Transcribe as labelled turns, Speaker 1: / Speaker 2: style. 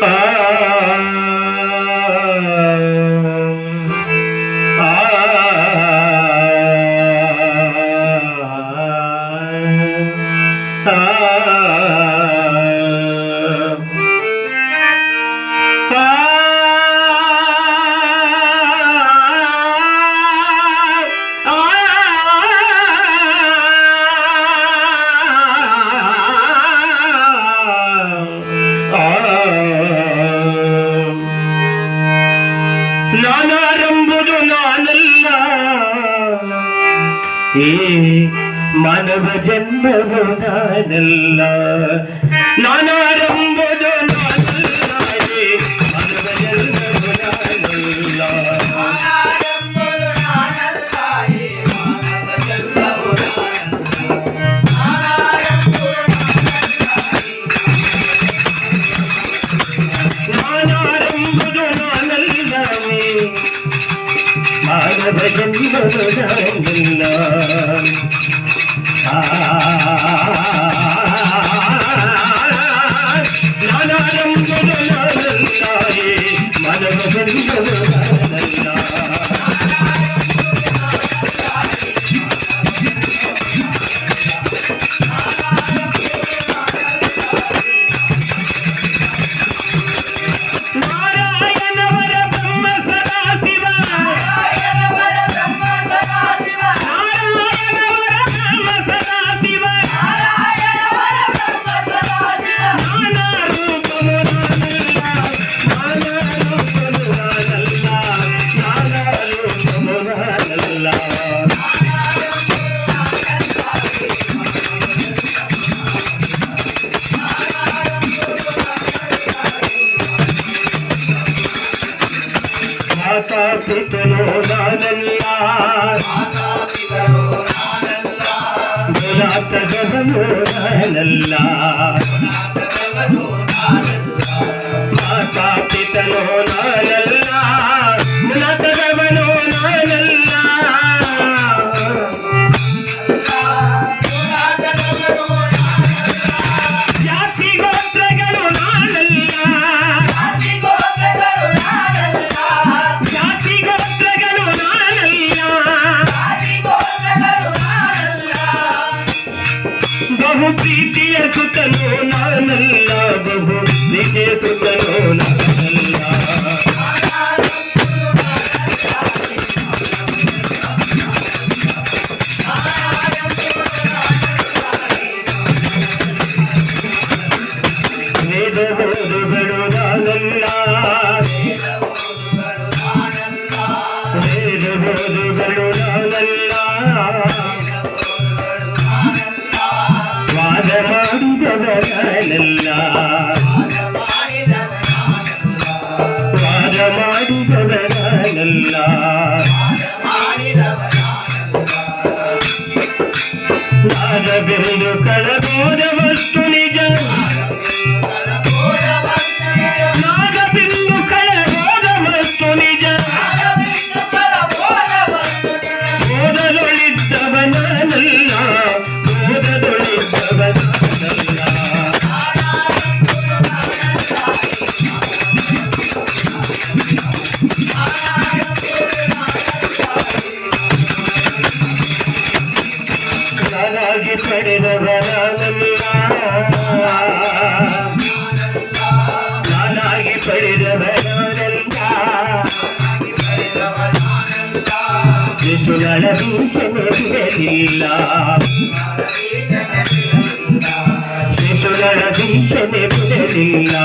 Speaker 1: ah മനവജന്മ നാനാരംഭ மனவெல்லாம் மனவெல்லாம் స్థితిలో నానల్లా గులాత గదలో నానల్లా लो ना नल्ला बहु ആയിരവനാണ് കടപൂര വസ്തു అలాగి పడిన వరాలల్లా అలాగి పడిన వరాలల్లా రుచుల భీషణిల్లా రుచుల భీషణి పుడలిల్లా